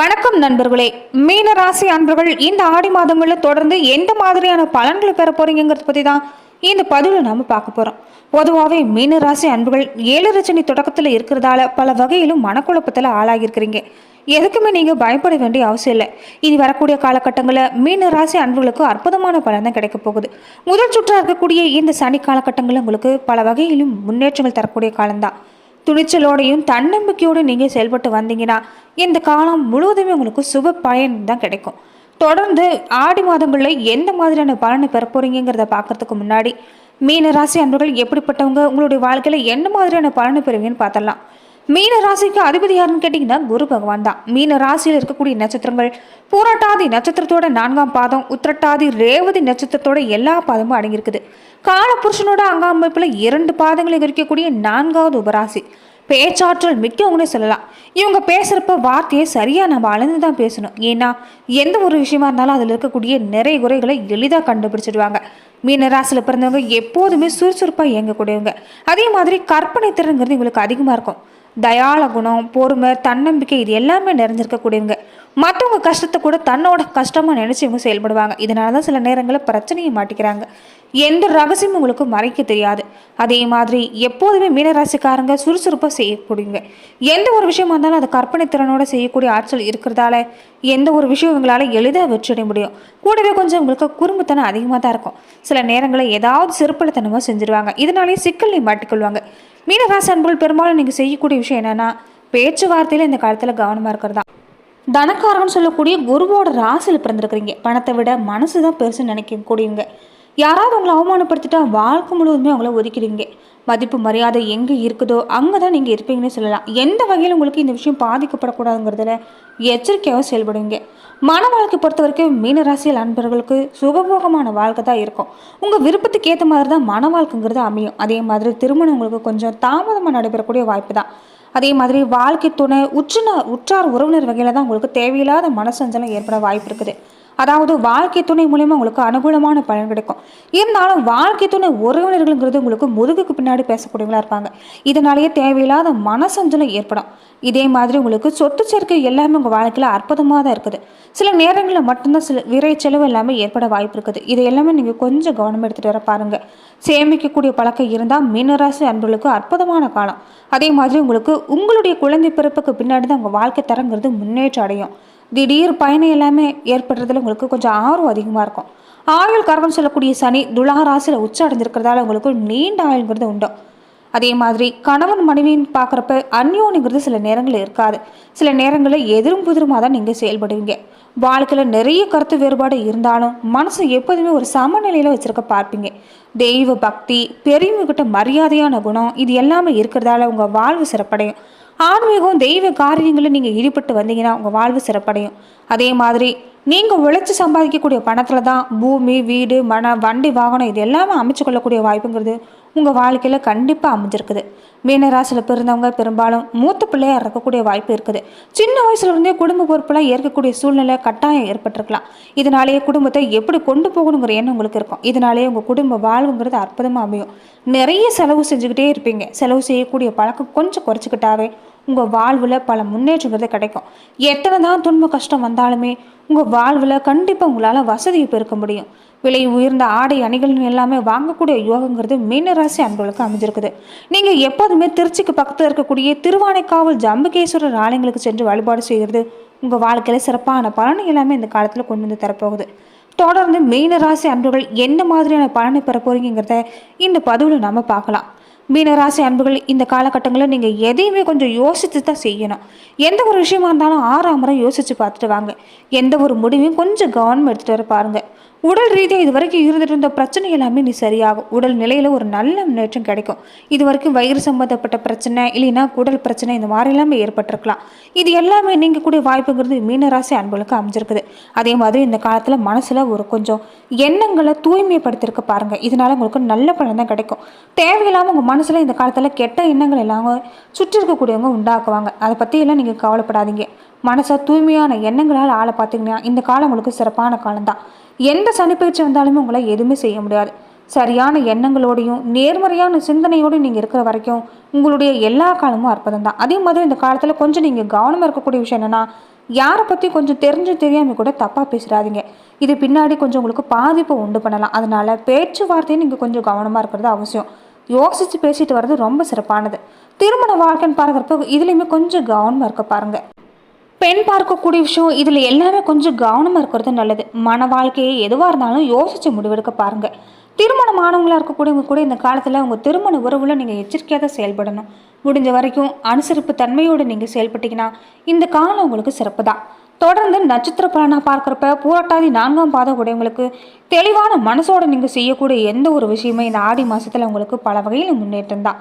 வணக்கம் நண்பர்களே. மீன ராசி அன்பர்கள் இந்த ஆடி மாதங்களில் தொடர்ந்து எந்த மாதிரியான பலன்களை பெற போறீங்கிறத பற்றி தான் இந்த பதிவில் நாம பார்க்க போகிறோம் பொதுவாகவே மீன ராசி அன்புகள் ஏழு ரச்சனை தொடக்கத்தில் இருக்கிறதால பல வகையிலும் மனக்குழப்பத்தில் ஆளாகியிருக்கிறீங்க. எதுக்குமே நீங்கள் பயப்பட வேண்டிய அவசியம் இல்லை. இனி வரக்கூடிய காலகட்டங்களில் மீன ராசி அன்புகளுக்கு அற்புதமான பலன் தான் கிடைக்க போகுது. முதல் சுற்றாக இருக்கக்கூடிய இந்த சனி காலகட்டங்களில் உங்களுக்கு பல வகையிலும் முன்னேற்றங்கள் தரக்கூடிய காலம்தான். துணிச்சலோடையும் தன்னம்பிக்கையோடு நீங்கள் செயல்பட்டு வந்தீங்கன்னா இந்த காலம் முழுவதுமே உங்களுக்கு சுப பயன் தான் கிடைக்கும். தொடர்ந்து ஆடி மாதங்களில் எந்த மாதிரியான பலனை பெற போறீங்கிறத பார்க்கறதுக்கு முன்னாடி மீனராசி அன்பர்கள் எப்படிப்பட்டவங்க உங்களுடைய வாழ்க்கையில் என்ன மாதிரியான பலனை பெறுவீங்கன்னு பார்த்தலாம் மீன ராசிக்கு அதிபதி யாருன்னு கேட்டிங்கன்னா குரு பகவான் தான். மீன ராசியில் இருக்கக்கூடிய நட்சத்திரங்கள் பூரட்டாதி நட்சத்திரத்தோட நான்காம் பாதம் உத்திரட்டாதி ரேவதி நட்சத்திரத்தோட எல்லா பாதமும் அடங்கியிருக்குது. காலபுருஷனோட அங்காமைப்பில் இரண்டு பாதங்களை குறிக்கக்கூடிய நான்காவது உபராசி. பேச்சாற்றல் மிக்கவங்கன்னு சொல்லலாம். இவங்க பேசுகிறப்ப வார்த்தையை சரியாக நம்ம அளந்து தான் பேசணும். ஏன்னா எந்த ஒரு விஷயமா இருந்தாலும் அதில் இருக்கக்கூடிய நிறைய குறைகளை எளிதாக கண்டுபிடிச்சிடுவாங்க. மீனராசியில் பிறந்தவங்க எப்போதுமே சுறுசுறுப்பாக இயங்கக்கூடியவங்க. அதே மாதிரி கற்பனை திறனுங்கிறது இவங்களுக்கு அதிகமாக இருக்கும். தயால குணம் பொறுமை தன்னம்பிக்கை இது எல்லாமே நிறைஞ்சிருக்கக்கூடியவங்க. மற்றவங்க கஷ்டத்தை கூட தன்னோட கஷ்டமாக நினச்சி இவங்க செயல்படுவாங்க. இதனால தான் சில நேரங்களில் பிரச்சனையை மாட்டிக்கிறாங்க. எந்த ரகசியமும் உங்களுக்கு மறைக்க தெரியாது. அதே மாதிரி எப்போதுமே மீனராசிக்காரங்க சுறுசுறுப்பாக செய்யக்கூடியவங்க. எந்த ஒரு விஷயமா இருந்தாலும் அது கற்பனை திறனோட செய்யக்கூடிய ஆற்றல் இருக்கிறதால எந்த ஒரு விஷயம் உங்களால் எளிதாக வெற்றிட முடியும். கூடவே கொஞ்சம் உங்களுக்கு குறும்புத்தனம் அதிகமாக தான் இருக்கும். சில நேரங்களில் ஏதாவது சிறுப்பளத்தனமாக செஞ்சுருவாங்க. இதனாலேயே சிக்கல்லையும் மாட்டிக்கொள்வாங்க. மீனராசி அன்புகள் பெரும்பாலும் நீங்கள் செய்யக்கூடிய விஷயம் என்னென்னா பேச்சுவார்த்தையில் இந்த காலத்தில் கவனமாக இருக்கிறது தான். தனக்காரன் சொல்லக்கூடிய குருவோட ராசியில் பிறந்திருக்கிறீங்க. பணத்தை விட மனசு தான் பெருசு நினைக்கக்கூடியவங்க. யாராவது உங்களை அவமானப்படுத்திட்டா வாழ்க்கை முழுவதுமே அவங்கள ஒதுக்கிடுங்க மதிப்பு மரியாதை எங்கே இருக்குதோ அங்கே தான் நீங்கள் இருப்பீங்கன்னு சொல்லலாம். எந்த வகையில் உங்களுக்கு இந்த விஷயம் பாதிக்கப்படக்கூடாதுங்கிறதுல எச்சரிக்கையாக செயல்படுவீங்க. மன வாழ்க்கை பொறுத்த வரைக்கும் மீனராசியல் அன்பர்களுக்கு சுகபோகமான வாழ்க்கை தான் இருக்கும். உங்கள் விருப்பத்துக்கு ஏற்ற மாதிரி தான் மன வாழ்க்கைங்கிறது அமையும். அதே மாதிரி திருமணம் உங்களுக்கு கொஞ்சம் தாமதமாக நடைபெறக்கூடிய வாய்ப்பு தான். அதே மாதிரி வாழ்க்கை துணை உற்றுநா உற்றார் உறவினர் வகையில் தான் உங்களுக்கு தேவையில்லாத மனசஞ்சலம் ஏற்பட வாய்ப்பு இருக்குது. அதாவது வாழ்க்கை துணை மூலயமா உங்களுக்கு அனுகூலமான பலன் கிடைக்கும். இருந்தாலும் வாழ்க்கை துணை உறவினர்கள்ங்கிறது உங்களுக்கு முதுகுக்கு பின்னாடி பேசக்கூடியவங்களா இருப்பாங்க. இதனாலேயே தேவையில்லாத மனசஞ்சலம் ஏற்படும். இதே மாதிரி உங்களுக்கு சொத்து சேர்க்கை எல்லாமே உங்கள் வாழ்க்கையில் அற்புதமாக தான் இருக்குது. சில நேரங்களில் மட்டும்தான் சில விரை செலவு எல்லாமே ஏற்பட வாய்ப்பு இருக்குது. இது எல்லாமே நீங்கள் கொஞ்சம் கவனம் எடுத்துகிட்டு வர பாருங்கள் சேமிக்கக்கூடிய பழக்கம் இருந்தால் மீனராசி அன்பர்களுக்கு அற்புதமான காலம். அதே மாதிரி உங்களுக்கு உங்களுடைய குழந்தை பிறப்புக்கு பின்னாடி தான் உங்கள் வாழ்க்கை தரங்கிறது முன்னேற்றம் அடையும். திடீர் பயணம் எல்லாமே ஏற்படுறதுல உங்களுக்கு கொஞ்சம் ஆர்வம் அதிகமாக இருக்கும். ஆயுள் கரகம் சொல்லக்கூடிய சனி துலா ராசியில் உச்ச அடைஞ்சிருக்கிறதால உங்களுக்கு நீண்ட ஆயுள்ங்கிறது உண்டு. அதே மாதிரி கணவன் மனைவின்னு பார்க்குறப்ப அந்யோனிங்கிறது சில நேரங்களில் இருக்காது. சில நேரங்களில் எதிரும் புதிருமாக தான் நீங்கள் செயல்படுவீங்க. வாழ்க்கையில் நிறைய கருத்து வேறுபாடு இருந்தாலும் மனசு எப்போதுமே ஒரு சமநிலையில் வச்சுருக்க பார்ப்பீங்க. தெய்வ பக்தி பெரியவங்கக்கிட்ட மரியாதையான குணம் இது எல்லாமே இருக்கிறதால உங்கள் வாழ்வு சிறப்படையும். ஆன்மீகம் தெய்வ காரியங்களில் நீங்கள் ஈடுபட்டு வந்தீங்கன்னா உங்கள் வாழ்வு சிறப்படையும். அதே மாதிரி நீங்கள் உழைச்சி சம்பாதிக்கக்கூடிய பணத்தில் தான் பூமி வீடு மன வண்டி வாகனம் இது எல்லாமே அமைச்சு கொள்ளக்கூடிய வாய்ப்புங்கிறது உங்கள் வாழ்க்கையில் கண்டிப்பாக அமைஞ்சிருக்குது. மீனராசியில் பிறந்தவங்க பெரும்பாலும் மூத்த பிள்ளையாக இருக்கக்கூடிய வாய்ப்பு இருக்குது. சின்ன வயசுல இருந்தே குடும்ப பொறுப்பெல்லாம் ஏற்கக்கூடிய சூழ்நிலை கட்டாயம் ஏற்பட்டிருக்கலாம். இதனாலேயே குடும்பத்தை எப்படி கொண்டு போகணுங்கிற எண்ணம் உங்களுக்கு இருக்கும். இதனாலேயே உங்கள் குடும்ப வாழ்வுங்கிறது அற்புதமாக அமையும். நிறைய செலவு செஞ்சுக்கிட்டே இருப்பீங்க. செலவு செய்யக்கூடிய பழக்கம் கொஞ்சம் குறைச்சிக்கிட்டாவே உங்கள் வாழ்வில் பல முன்னேற்றங்கிறது கிடைக்கும். எத்தனை தான் துன்ப கஷ்டம் வந்தாலுமே உங்கள் வாழ்வில் கண்டிப்பாக உங்களால் வசதியை பெருக்க முடியும். விலை உயர்ந்த ஆடை அணிகள் எல்லாமே வாங்கக்கூடிய யோகங்கிறது மீனராசி அன்பர்களுக்கு அமைஞ்சிருக்குது. நீங்கள் எப்போதுமே திருச்சிக்கு பக்கத்தில் இருக்கக்கூடிய திருவானைக்காவல் ஜம்புகேஸ்வரர் ஆலயங்களுக்கு சென்று வழிபாடு செய்கிறது உங்கள் வாழ்க்கையில் சிறப்பான பலனை எல்லாமே இந்த காலத்தில் கொண்டு வந்து தரப்போகுது. தொடர்ந்து மீனராசி அன்பர்கள் என்ன மாதிரியான பலனை பெற போகிறீங்கிறத இந்த பதிவில் நம்ம பார்க்கலாம். மீனராசி அன்புகள் இந்த காலகட்டங்களில் நீங்கள் எதையுமே கொஞ்சம் யோசித்து தான் செய்யணும். எந்த ஒரு விஷயமா இருந்தாலும் ஆறாம் முறை யோசித்து பார்த்துட்டு வாங்க. எந்த ஒரு முடிவையும் கொஞ்சம் கவனம் எடுத்துகிட்டு வர பாருங்கள் உடல் ரீதியாக இது வரைக்கும் இருந்துட்டு இருந்த பிரச்சனை எல்லாமே நீ சரியாகும். உடல் நிலையில் ஒரு நல்ல முன்னேற்றம் கிடைக்கும். இது வரைக்கும் வயிறு சம்மந்தப்பட்ட பிரச்சனை இல்லைன்னா குடல் பிரச்சனை இந்த மாதிரி எல்லாமே ஏற்பட்டிருக்கலாம். இது எல்லாமே நீங்கள் கூட வாய்ப்புங்கிறது மீனராசி அன்புகளுக்கு அமைஞ்சிருக்குது. அதே மாதிரி இந்த காலத்தில் மனசில் ஒரு கொஞ்சம் எண்ணங்களை தூய்மைப்படுத்திருக்க பாருங்கள் இதனால் உங்களுக்கு நல்ல பலன் தான் கிடைக்கும். தேவையில்லாமல் உங்கள் மனசில் இந்த காலத்தில் கெட்ட எண்ணங்கள் எல்லாம் சுற்றி இருக்கக்கூடியவங்க உண்டாக்குவாங்க. அதை பற்றியெல்லாம் நீங்கள் கவலைப்படாதீங்க. மனசை தூய்மையான எண்ணங்களால் ஆளை பார்த்தீங்கன்னா இந்த காலம் உங்களுக்கு சிறப்பான காலம்தான் எந்த சனிப்பயிற்சி வந்தாலுமே உங்களை எதுவுமே செய்ய முடியாது. சரியான எண்ணங்களோடையும் நேர்மறையான சிந்தனையோடையும் நீங்கள் இருக்கிற வரைக்கும் உங்களுடைய எல்லா காலமும் அற்புதம் தான் அதே மாதிரி இந்த காலத்தில் கொஞ்சம் நீங்கள் கவனமாக இருக்கக்கூடிய விஷயம் என்னென்னா யாரை பற்றி கொஞ்சம் தெரிஞ்சு தெரியாமல் கூட தப்பாக பேசுகிறாதீங்க இது பின்னாடி கொஞ்சம் உங்களுக்கு பாதிப்பை உண்டு பண்ணலாம். அதனால் பேச்சுவார்த்தையும் நீங்கள் கொஞ்சம் கவனமாக இருக்கிறது அவசியம். யோசித்து பேசிட்டு வர்றது ரொம்ப சிறப்பானது. திருமண வாழ்க்கைன்னு பார்க்குறப்ப இதுலேயுமே கொஞ்சம் கவனமாக இருக்க பாருங்கள் பெண் பார்க்கக்கூடிய விஷயம் இதில் எல்லாமே கொஞ்சம் கவனமாக இருக்கிறது நல்லது. மன வாழ்க்கையை எதுவாக இருந்தாலும் யோசித்து முடிவெடுக்க பாருங்கள் திருமணம் ஆனவங்களாக இருக்கக்கூடியவங்க கூட இந்த காலத்தில் உங்கள் திருமண உறவில் நீங்கள் எச்சரிக்கையாக தான் செயல்படணும். முடிஞ்ச வரைக்கும் அனுசரிப்பு தன்மையோடு நீங்கள் செயல்பட்டீங்கன்னா இந்த காலம் உங்களுக்கு சிறப்பு தான் தொடர்ந்து நட்சத்திர பலனாக பார்க்குறப்ப பூரட்டாதி நான்காம் பாதம் உடையவங்களுக்கு தெளிவான மனசோட நீங்கள் செய்யக்கூடிய எந்த ஒரு விஷயமே இந்த ஆடி மாதத்தில் உங்களுக்கு பல வகையில் முன்னேற்றம் தான்.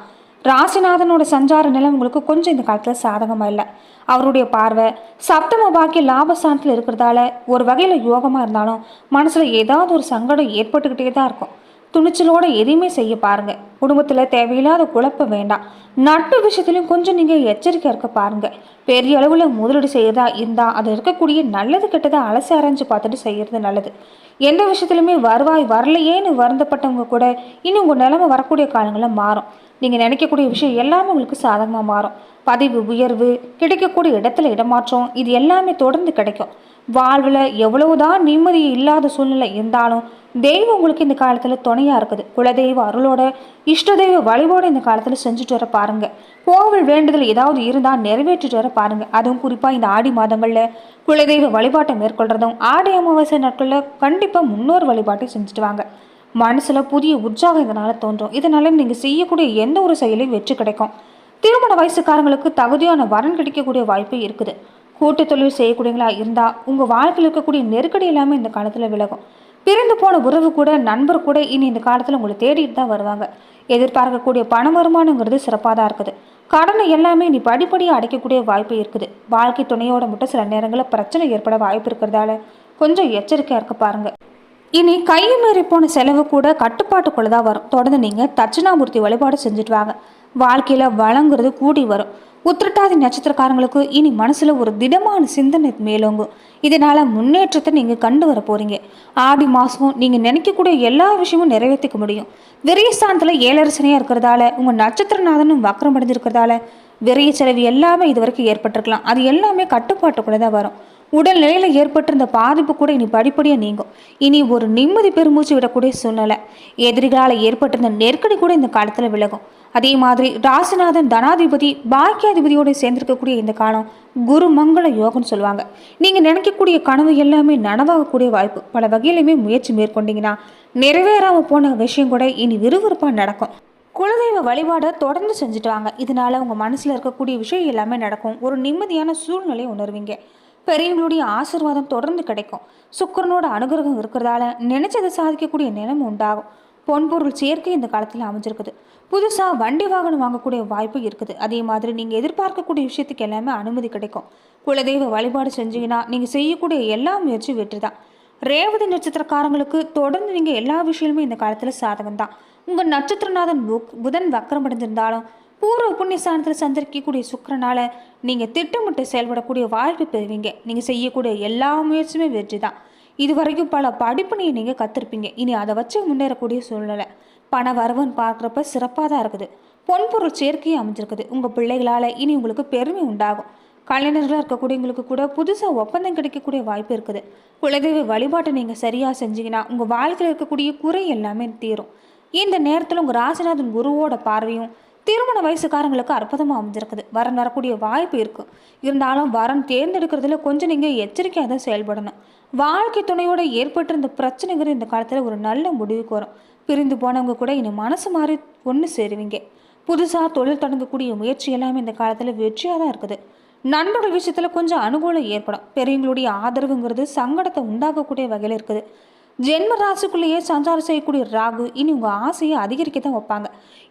ராசிநாதனோட சஞ்சார நிலை உங்களுக்கு கொஞ்சம் இந்த காலத்தில் சாதகமாக இல்லை. அவருடைய பார்வை சப்தம பாக்கிய லாபஸ்தானத்தில் இருக்கிறதால ஒரு வகையில் யோகமாக இருந்தாலும் மனசில் ஏதாவது ஒரு சங்கடம் ஏற்பட்டுக்கிட்டே தான் இருக்கும். துணிச்சலோடு எதையுமே செய்ய பாருங்கள் குடும்பத்தில் தேவையில்லாத குழப்பம் வேண்டாம். நட்பு விஷயத்துலையும் கொஞ்சம் நீங்கள் எச்சரிக்கை இருக்க பாருங்கள் பெரிய அளவில் முதலீடு செய்யறதா இருந்தால் அது இருக்கக்கூடிய நல்லது கெட்டதை அலசி அரைஞ்சு பார்த்துட்டு செய்கிறது நல்லது. எந்த விஷயத்துலையுமே வருவாய் வரலையேன்னு வருந்தப்பட்டவங்க கூட இனி உங்கள் நிலமை வரக்கூடிய காலங்களில் மாறும். நீங்கள் நினைக்கக்கூடிய விஷயம் எல்லாமே உங்களுக்கு சாதகமாக மாறும். பதவி உயர்வு கிடைக்கக்கூடிய இடத்துல இடமாற்றம் இது எல்லாமே தொடர்ந்து கிடைக்கும். வாழ்வில் எவ்வளவுதான் நிம்மதி இல்லாத சூழ்நிலை இருந்தாலும் தெய்வம் உங்களுக்கு இந்த காலத்தில் துணையாக இருக்குது. குலதெய்வ அருளோட இஷ்ட தெய்வ வழிபாடு இந்த காலத்தில் செஞ்சுட்டு வர பாருங்கள் கோவில் வேண்டுதல் ஏதாவது இருந்தால் நிறைவேற்றிட்டு வர பாருங்கள் அதுவும் குறிப்பாக இந்த ஆடி மாதங்களில் குலதெய்வ வழிபாட்டை மேற்கொள்கிறதும் ஆடி அமாவாசை நாட்களில் கண்டிப்பாக முன்னோர் வழிபாட்டை செஞ்சுட்டு வாங்க. மனசில் புதிய உற்சாகம் இதனால் தோன்றும். இதனால் நீங்கள் செய்யக்கூடிய எந்த ஒரு செயலையும் வெற்றி கிடைக்கும். திருமண வயசுக்காரங்களுக்கு தகுதியான வரன் கிடைக்கக்கூடிய வாய்ப்பு இருக்குது. கூட்டு தொழில் செய்யக்கூடியவங்களா இருந்தால் உங்கள் வாழ்க்கையில் இருக்கக்கூடிய நெருக்கடி எல்லாமே இந்த காலத்தில் விலகும். பிரிந்து போன உறவு கூட நண்பர் கூட இனி இந்த காலத்தில் உங்களை தேடிட்டு தான் வருவாங்க. எதிர்பார்க்கக்கூடிய பண வருமானங்கிறது சிறப்பாக தான் இருக்குது. கடனை எல்லாமே நீ படிப்படியாக அடைக்கக்கூடிய வாய்ப்பு இருக்குது. வாழ்க்கை துணையோட மட்டும் சில நேரங்களில் பிரச்சனை ஏற்பட வாய்ப்பு இருக்கிறதால கொஞ்சம் எச்சரிக்கையாக இருக்க பாருங்கள் இனி கை மீறி போன செலவு கூட கட்டுப்பாட்டுக்குள்ளே தான் வரும். தொடர்ந்து நீங்கள் தட்சிணாமூர்த்தி வழிபாடு செஞ்சுட்டு வாங்க. வாழ்க்கையில் வழங்குறது கூடி வரும். உத்திரட்டாதி நட்சத்திரக்காரங்களுக்கு இனி மனசில் ஒரு திடமான சிந்தனை மேலோங்கும். இதனால் முன்னேற்றத்தை நீங்கள் கண்டு வர போகிறீங்க ஆடி மாதம் நீங்கள் நினைக்கக்கூடிய எல்லா விஷயமும் நிறைவேற்றிக்க முடியும். விரயஸ்தானத்தில் ஏழரசனையாக இருக்கிறதால உங்கள் நட்சத்திரநாதனும் வக்கரம் அடைஞ்சிருக்கிறதால விரைய செலவு எல்லாமே இது வரைக்கும் ஏற்பட்டிருக்கலாம். அது எல்லாமே கட்டுப்பாட்டுக்குள்ளே தான் வரும். உடல்நிலையில் ஏற்பட்டிருந்த பாதிப்பு கூட இனி படிப்படியாக நீங்கும். இனி ஒரு நிம்மதி பெருமூச்சு விடக்கூடிய சூழ்நிலை எதிரிகளால் ஏற்பட்டிருந்த நெருக்கடி கூட இந்த காலத்தில் விலகும். அதே மாதிரி ராசிநாதன் தனாதிபதி பாக்கியாதிபதியோடு சேர்ந்திருக்கக்கூடிய இந்த காலம் குரு மங்கள யோகம்னு சொல்லுவாங்க. நீங்கள் நினைக்கக்கூடிய கனவு எல்லாமே நனவாகக்கூடிய வாய்ப்பு. பல வகையிலுமே முயற்சி மேற்கொண்டீங்கன்னா நிறைவேறாமல் போன விஷயம் கூட இனி விறுவிறுப்பாக நடக்கும். குலதெய்வ வழிபாடை தொடர்ந்து செஞ்சுட்டு வாங்க. இதனால உங்கள் மனசில் இருக்கக்கூடிய விஷயம் எல்லாமே நடக்கும். ஒரு நிம்மதியான சூழ்நிலையை உணர்வீங்க. பெரியவங்களுடைய ஆசீர்வாதம் தொடர்ந்து கிடைக்கும். சுக்கரனோட அனுகிரகம் இருக்கிறதால நினைச்சதை சாதிக்கக்கூடிய நிலைமை உண்டாகும். பொன்பொருள் சேர்க்கை இந்த காலத்தில் அமைஞ்சிருக்குது. புதுசாக வண்டி வாகனம் வாங்கக்கூடிய வாய்ப்பு இருக்குது. அதே மாதிரி நீங்கள் எதிர்பார்க்கக்கூடிய விஷயத்துக்கு எல்லாமே அனுமதி கிடைக்கும். குலதெய்வ வழிபாடு செஞ்சீங்கன்னா நீங்கள் செய்யக்கூடிய எல்லா முயற்சியும் வெற்றி தான் ரேவதி நட்சத்திரக்காரங்களுக்கு தொடர்ந்து நீங்கள் எல்லா விஷயமுமே இந்த காலத்தில் சாதகம் தான் உங்கள் நட்சத்திரநாதன் புக் புதன் வக்கரம் அடைஞ்சிருந்தாலும் பூர்வ புண்ணியஸ்தானத்தில் சந்திரிக்கக்கூடிய சுக்கரனால் நீங்கள் திட்டமிட்டு செயல்படக்கூடிய வாய்ப்பு பெறுவீங்க. நீங்கள் செய்யக்கூடிய எல்லா முயற்சியுமே வெற்றி தான் இது வரைக்கும் பல படிப்பினையை நீங்கள் கற்றுருப்பீங்க இனி அதை வச்சு முன்னேறக்கூடிய சூழ்நிலை. பண வரவுன்னு பார்க்குறப்ப சிறப்பாக தான் இருக்குது. பொன்பொருள் சேர்க்கையும் அமைஞ்சிருக்குது. உங்கள் பிள்ளைகளால் இனி உங்களுக்கு பெருமை உண்டாகும். கலைஞர்களாக இருக்கக்கூடியவங்களுக்கு கூட புதுசாக ஒப்பந்தம் கிடைக்கக்கூடிய வாய்ப்பு இருக்குது. குலதெய்வ வழிபாட்டை நீங்கள் சரியாக செஞ்சீங்கன்னா உங்கள் வாழ்க்கையில் இருக்கக்கூடிய குறை எல்லாமே தீரும். இந்த நேரத்தில் உங்கள் ராசிநாதன் குருவோட பார்வையும் திருமண வயசுக்காரங்களுக்கு அற்புதமாக அமைஞ்சிருக்குது. வரன் வரக்கூடிய வாய்ப்பு இருக்குது இருந்தாலும் வரன் தேர்ந்தெடுக்கிறதுல கொஞ்சம் நீங்கள் எச்சரிக்கையாக தான் செயல்படணும். வாழ்க்கை துணையோட ஏற்பட்டிருந்த பிரச்சனைகள் இந்த காலத்தில் ஒரு நல்ல முடிவுக்கு வரும். பிரிந்து போனவங்க கூட இனி மனசு மாறி ஒன்று சேருவீங்க. புதுசாக தொழில் தொடங்கக்கூடிய முயற்சி எல்லாமே இந்த காலத்தில் வெற்றியாக தான் இருக்குது. நண்பர்கள் விஷயத்தில் கொஞ்சம் அனுகூலம் ஏற்படும். பெரியவங்களுடைய ஆதரவுங்கிறது சங்கடத்தை உண்டாக்கக்கூடிய வகையில் இருக்குது. ஜென்ம ராசிக்குள்ளேயே சஞ்சாரம் செய்யக்கூடிய ராகு இனி உங்கள் ஆசையை அதிகரிக்க தான் வைப்பாங்க.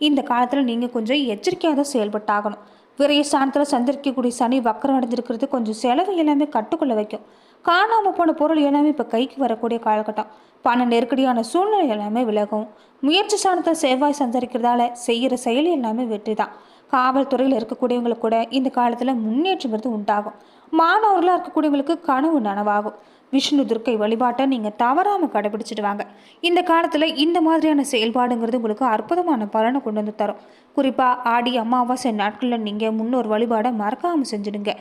இந்த காலத்தில் நீங்கள் கொஞ்சம் எச்சரிக்கையாக தான் செயல்பட்டாகணும். விரைய ஸ்தானத்தில் சந்திரிக்கக்கூடிய சனி வக்கரம் அடைஞ்சிருக்கிறது கொஞ்சம் செலவு எல்லாமே கட்டுக்குள்ள வைக்கும். காணாமல் போன பொருள் எல்லாமே இப்போ கைக்கு வரக்கூடிய காலகட்டம். பண நெருக்கடியான சூழ்நிலை எல்லாமே விலகும். முயற்சி ஸ்தானத்தில் செவ்வாய் சஞ்சரிக்கிறதால செய்கிற செயல் எல்லாமே வெற்றி தான் காவல்துறையில் இருக்கக்கூடியவங்களுக்கு கூட இந்த காலத்தில் முன்னேற்றங்கிறது உண்டாகும். மாணவர்களாக இருக்கக்கூடியவங்களுக்கு கனவு நனவாகும். விஷ்ணு துர்க்கை வழிபாட்டை நீங்கள் தவறாமல் கடைபிடிச்சிட்டு வாங்க இந்த காலத்தில் இந்த மாதிரியான செயல்பாடுங்கிறது உங்களுக்கு அற்புதமான பலனை கொண்டு வந்து தரும். குறிப்பாக ஆடி அமாவாசை நாட்களில் நீங்கள் முன்னோர் வழிபாடை மறக்காமல் செஞ்சிடுங்க.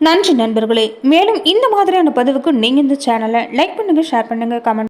நன்றி நண்பர்களே. மேலும் இந்த மாதிரியான பதிவுக்கு நீங்கள் இந்த சேனலை லைக் பண்ணுங்கள் ஷேர் பண்ணுங்கள் கமெண்ட்